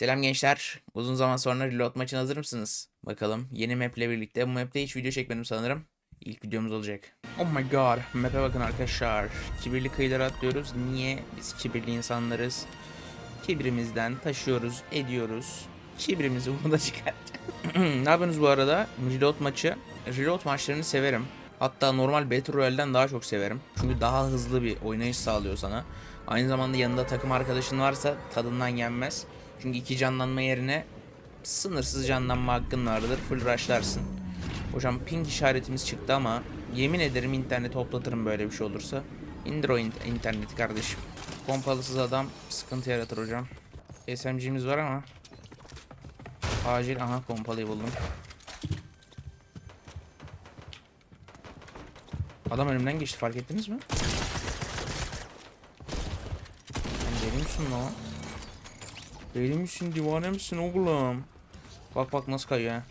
Selam gençler. Uzun zaman sonra reload maçına hazır mısınız? Bakalım yeni map ile birlikte. Bu map'te hiç video çekmedim sanırım. İlk videomuz olacak. Oh my god. Map'e bakın arkadaşlar. Kibirli kıyılara atlıyoruz. Niye? Biz kibirli insanlarız. Kibirimizden taşıyoruz, ediyoruz. Kibrimizi burada çıkartacağız. ne yapıyorsunuz bu arada? Reload maçı. Reload maçlarını severim. Hatta normal Battle Royale'den daha çok severim. Çünkü daha hızlı bir oynayış sağlıyor sana. Aynı zamanda yanında takım arkadaşın varsa tadından yenmez. Çünkü iki canlanma yerine sınırsız canlanma hakkın vardır. Full rushlarsın. Hocam ping işaretimiz çıktı ama yemin ederim interneti hoplatırım böyle bir şey olursa. İndir o in- interneti kardeşim. Pompalısız adam sıkıntı yaratır hocam. SMG'miz var ama acil aha pompalıyı buldum. Adam önümden geçti fark ettiniz mi? Sen deli misin lan? Deli misin divane misin oğlum? Bak bak nasıl kayıyor ha.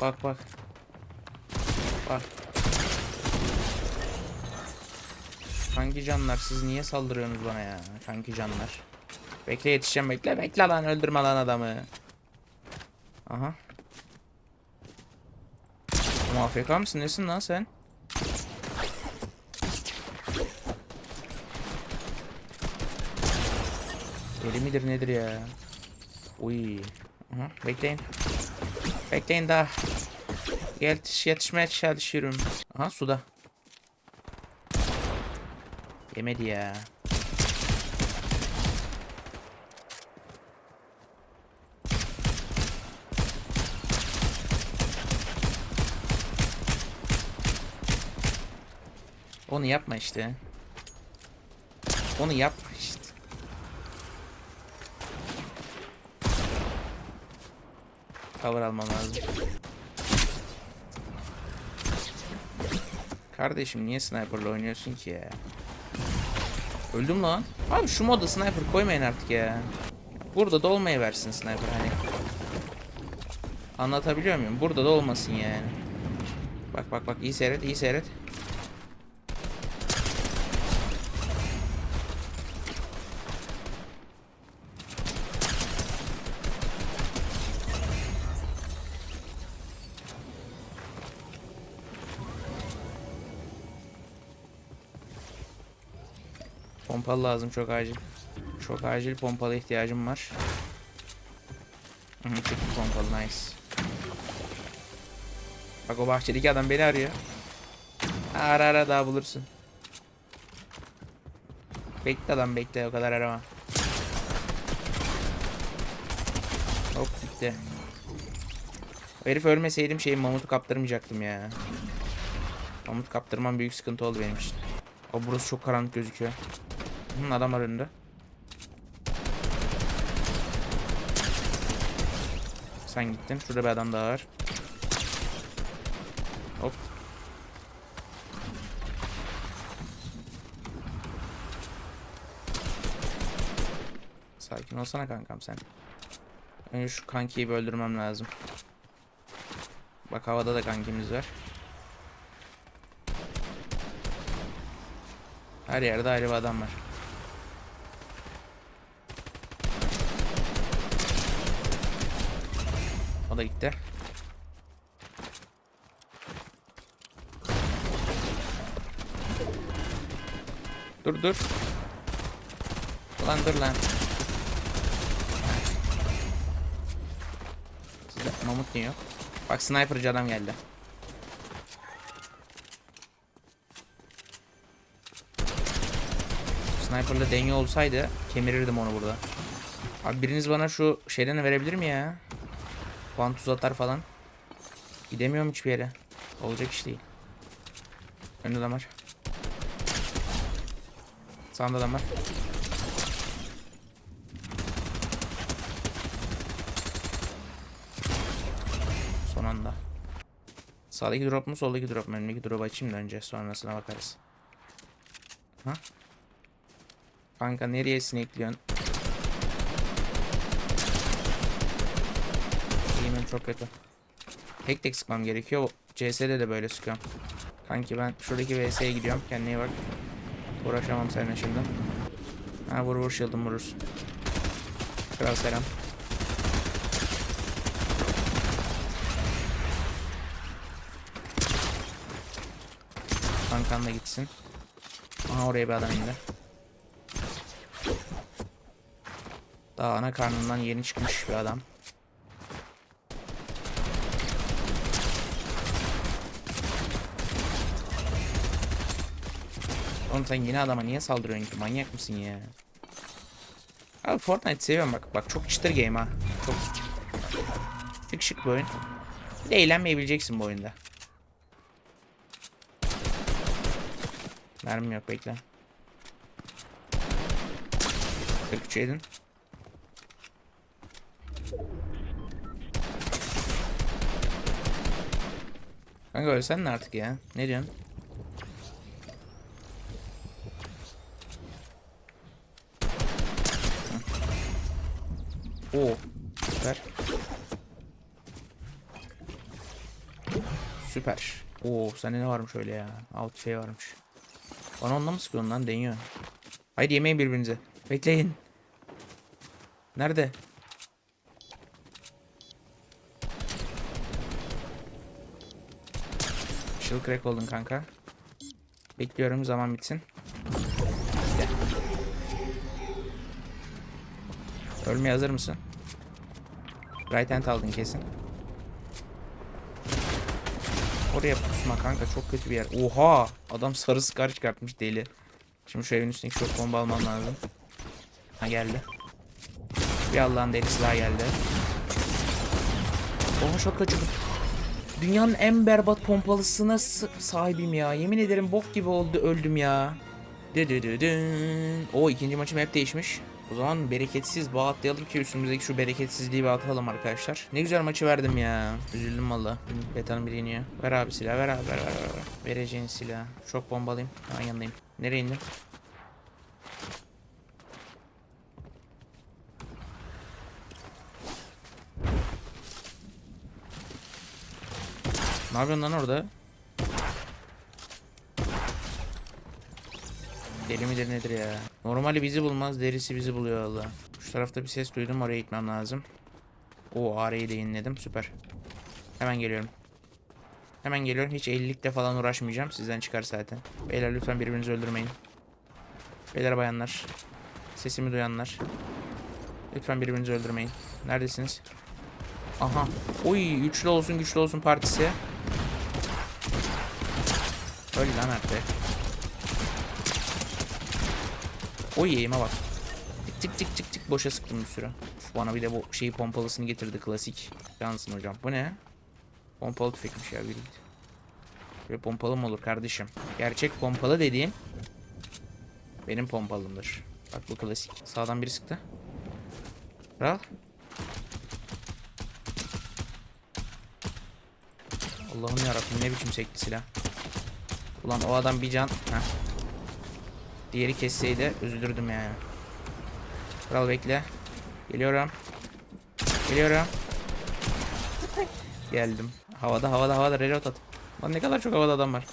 Bak bak. Bak. Kanki canlar siz niye saldırıyorsunuz bana ya? Kanki canlar. Bekle yetişeceğim bekle bekle lan öldürme lan adamı. Aha. AFK mısın nesin lan sen? Deli midir nedir ya? Uy. Aha, bekleyin. Bekleyin daha. Yetiş, yetişmeye çalışıyorum. Aha suda. Yemedi ya. Onu yapma işte. Onu yapma işte. Cover almam lazım. Kardeşim niye sniperla oynuyorsun ki ya? Öldüm lan. Abi şu moda sniper koymayın artık ya. Burada da olmayı versin sniper hani. Anlatabiliyor muyum? Burada da olmasın yani. Bak bak bak iyi seyret iyi seyret. Pompalı lazım çok acil. Çok acil pompalı ihtiyacım var. Çıktı pompalı nice. Bak o bahçedeki adam beni arıyor. Ara ara daha bulursun. Bekle adam bekle o kadar arama. Hop gitti. O herif ölmeseydim şeyi mamutu kaptırmayacaktım ya. Mamut kaptırmam büyük sıkıntı oldu benim için. O burası çok karanlık gözüküyor. Hı, adam var önünde. Sen gittin. Şurada bir adam daha var. Hop. Sakin olsana kankam sen. Önce şu kankiyi bir öldürmem lazım. Bak havada da kankimiz var. Her yerde ayrı bir adam var. O da gitti. Dur dur. Lan dur lan. Sizde mamut niye yok? Bak sniperci adam geldi. Sniper'la denge olsaydı kemirirdim onu burada. Abi biriniz bana şu şeyden verebilir mi ya? Vantuz atar falan. Gidemiyorum hiçbir yere. Olacak iş değil. Önde adam var. Sağında adam var. Son anda. Sağdaki drop mu soldaki drop mu? Önümdeki drop açayım da önce sonrasına bakarız. Ha? Kanka nereye sinekliyorsun? çok kötü. Tek tek sıkmam gerekiyor. CS'de de böyle sıkıyorum. Kanki ben şuradaki VS'ye gidiyorum. Kendine bak. Uğraşamam seninle şimdi. Ha vur vur shield'ım vurursun. Kral selam. Kankan da gitsin. Aha oraya bir adam indi. Daha ana karnından yeni çıkmış bir adam. Oğlum sen yeni adama niye saldırıyorsun ki? Manyak mısın ya? Abi Fortnite seviyorum bak. Bak çok çıtır game ha. Çok şık şık bir oyun. Bir de eğlenmeyebileceksin bu oyunda. Mermim yok bekle. 43 yedin. Kanka ölsen artık ya? Ne diyorsun? Oo. Süper. Süper. Oo sende ne varmış öyle ya? Alt şey varmış. Bana onunla mı sıkıyorsun lan? Deniyor. Haydi yemeyin birbirinize. Bekleyin. Nerede? Shield crack oldun kanka. Bekliyorum zaman bitsin. Ölmeye hazır mısın? Right hand aldın kesin. Oraya pusma kanka çok kötü bir yer. Oha! Adam sarı skar çıkartmış deli. Şimdi şu evin üstündeki şok bomba almam lazım. Ha geldi. Bir Allah'ın delisi daha geldi. Oha çok kaçırdım. Dünyanın en berbat pompalısına sahibim ya. Yemin ederim bok gibi oldu öldüm ya. O ikinci maçım hep değişmiş. O zaman bereketsiz bağ atlayalım ki üstümüzdeki şu bereketsizliği bir atalım arkadaşlar. Ne güzel maçı verdim ya. Üzüldüm valla. Beta'nın biri iniyor. Ver abi silah ver abi ver ver ver. ver. Vereceğin silah. Çok bombalıyım. Hemen yanındayım. Nereye indin? Ne yapıyorsun lan orada? Deli midir nedir ya? Normali bizi bulmaz, derisi bizi buluyor valla. Şu tarafta bir ses duydum, oraya gitmem lazım. O AR'yi de yeniledim, süper. Hemen geliyorum. Hemen geliyorum, hiç 50'likle falan uğraşmayacağım. Sizden çıkar zaten. Beyler lütfen birbirinizi öldürmeyin. Beyler bayanlar. Sesimi duyanlar. Lütfen birbirinizi öldürmeyin. Neredesiniz? Aha. Oy, güçlü olsun güçlü olsun partisi. Öl lan artık. Oy eğime bak. Tık tık tık tık boşa sıktım bir süre. Uf, bana bir de bu şeyi pompalısını getirdi klasik. Cansın hocam. Bu ne? Pompalı tüfekmiş ya bir. Böyle pompalı mı olur kardeşim? Gerçek pompalı dediğim benim pompalımdır. Bak bu klasik. Sağdan biri sıktı. Kral. Allah'ım yarabbim ne biçim sekti silah. Ulan o adam bir can. Heh. Diğeri kesseydi üzülürdüm yani. Kral bekle. Geliyorum. Geliyorum. Geldim. Havada havada havada reload at. Lan ne kadar çok havada adam var.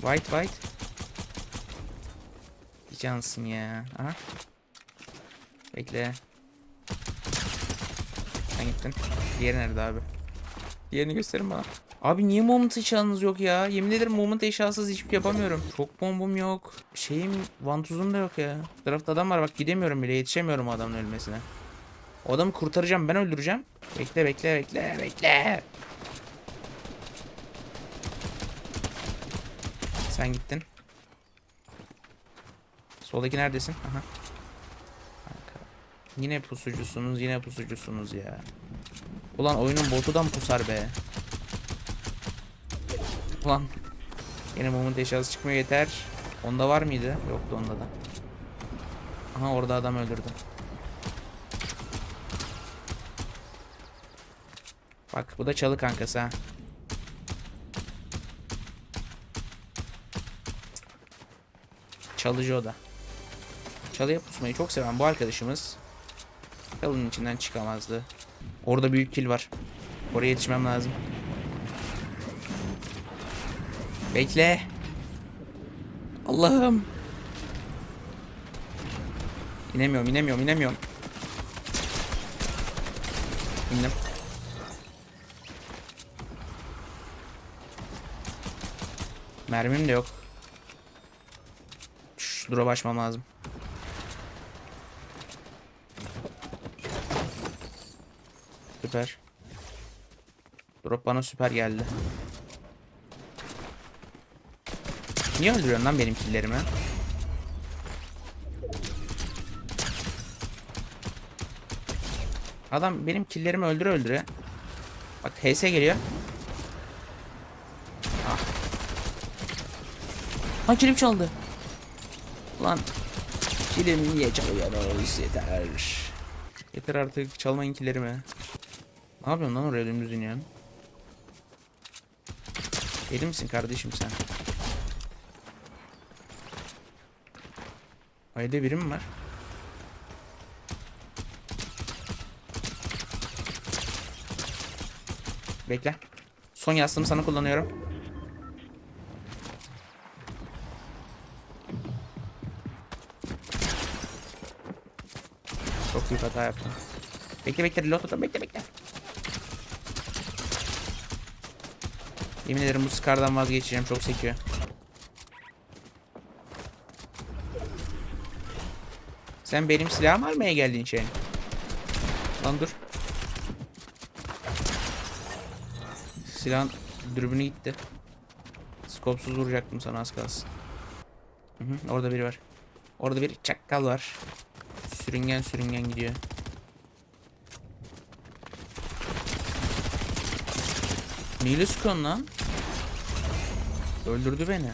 White white. Bir ya. Aha. Bekle. Sen gittin. Diğeri nerede abi? Diğerini gösterin bana. Abi niye moment eşyanız yok ya? Yemin ederim moment eşyasız hiçbir şey yapamıyorum. Çok bombum yok. Şeyim vantuzum da yok ya. Tarafta adam var bak gidemiyorum bile yetişemiyorum adamın ölmesine. O adamı kurtaracağım ben öldüreceğim. Bekle bekle bekle bekle. Sen gittin. Soldaki neredesin? Aha. Yine pusucusunuz yine pusucusunuz ya. Ulan oyunun botu da mı pusar be? Ulan. Yine moment eşyası çıkmıyor yeter. Onda var mıydı? Yoktu onda da. Aha orada adam öldürdü. Bak bu da çalı kankası ha. Çalıcı o da. Çalıya pusmayı çok seven bu arkadaşımız Çalının içinden çıkamazdı. Orada büyük kill var. Oraya yetişmem lazım. Bekle. Allah'ım. İnemiyorum, inemiyorum, inemiyorum. İndim. Mermim de yok. Şş, dura başmam lazım. Süper. Drop bana süper geldi. Niye öldürüyorsun lan benim killerimi? Adam benim killerimi öldüre öldüre. Bak HS geliyor. Ah. Lan kilim çaldı. Lan kilim niye çalıyorsunuz yeter. Yeter artık çalmayın killerimi. Ne yapıyorsun lan oraya dümdüz iniyorsun? Deli misin kardeşim sen? Ayda biri mi var? Bekle. Son yastığımı sana kullanıyorum. Çok büyük hata yaptım. Bekle bekle reload atalım bekle bekle. Yemin ederim bu Scar'dan vazgeçeceğim çok sekiyor. Sen benim silahımı almaya geldin şey. Lan dur. Silahın dürbünü gitti. Skopsuz vuracaktım sana az kalsın. Hı hı, orada biri var. Orada bir çakkal var. Sürüngen sürüngen gidiyor. Neyle sıkıyorsun lan? Öldürdü beni.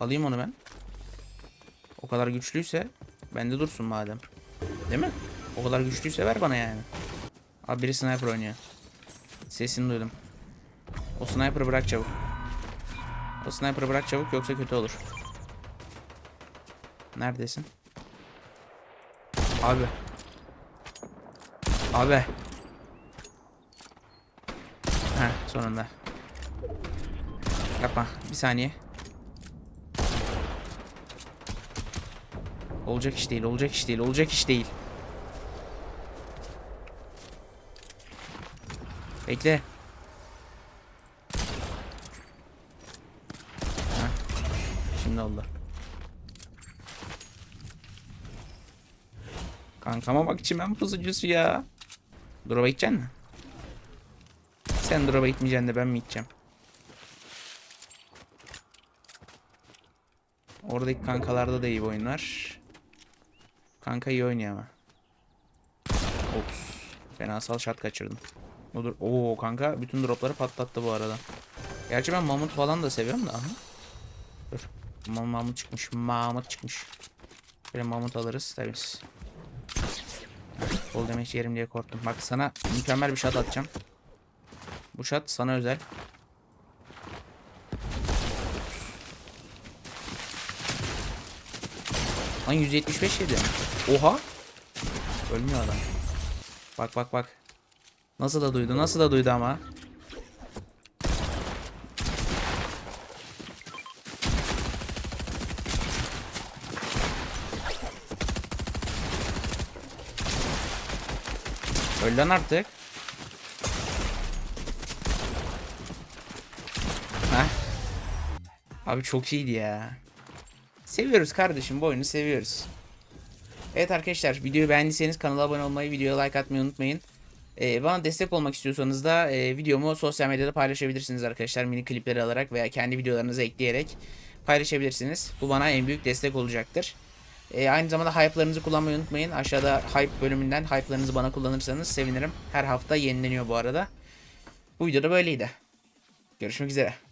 Alayım onu ben. O kadar güçlüyse bende dursun madem. Değil mi? O kadar güçlüyse ver bana yani. Abi biri sniper oynuyor. Sesini duydum. O sniper'ı bırak çabuk. O sniper'ı bırak çabuk yoksa kötü olur. Neredesin? Abi. Abi. Heh sonunda. Yapma. Bir saniye. Olacak iş değil, olacak iş değil, olacak iş değil. Bekle. Heh. Şimdi oldu. Kankama bak çimen pusucusu ya. Drop'a gideceksin mi? Sen drop'a gitmeyeceksin de ben mi gideceğim? Oradaki kankalarda da iyi bir oyun var. Kanka iyi oynuyor ama. Ops. Fenasal shot kaçırdım. Odur. Oo kanka bütün dropları patlattı bu arada. Gerçi ben mamut falan da seviyorum da. Aha. Dur. Ma mamut çıkmış. Mamut çıkmış. Böyle mamut alırız tabii. Bol demek yerim diye korktum. Bak sana mükemmel bir shot atacağım. Bu shot sana özel. Lan 175 yedi. Oha. Ölmüyor adam. Bak bak bak. Nasıl da duydu nasıl da duydu ama. Öl lan artık. Heh. Abi çok iyiydi ya. Seviyoruz kardeşim bu oyunu seviyoruz. Evet arkadaşlar videoyu beğendiyseniz kanala abone olmayı, videoya like atmayı unutmayın. Ee, bana destek olmak istiyorsanız da e, videomu sosyal medyada paylaşabilirsiniz arkadaşlar. Mini klipleri alarak veya kendi videolarınızı ekleyerek paylaşabilirsiniz. Bu bana en büyük destek olacaktır. Ee, aynı zamanda hype'larınızı kullanmayı unutmayın. Aşağıda hype bölümünden hype'larınızı bana kullanırsanız sevinirim. Her hafta yenileniyor bu arada. Bu videoda böyleydi. Görüşmek üzere.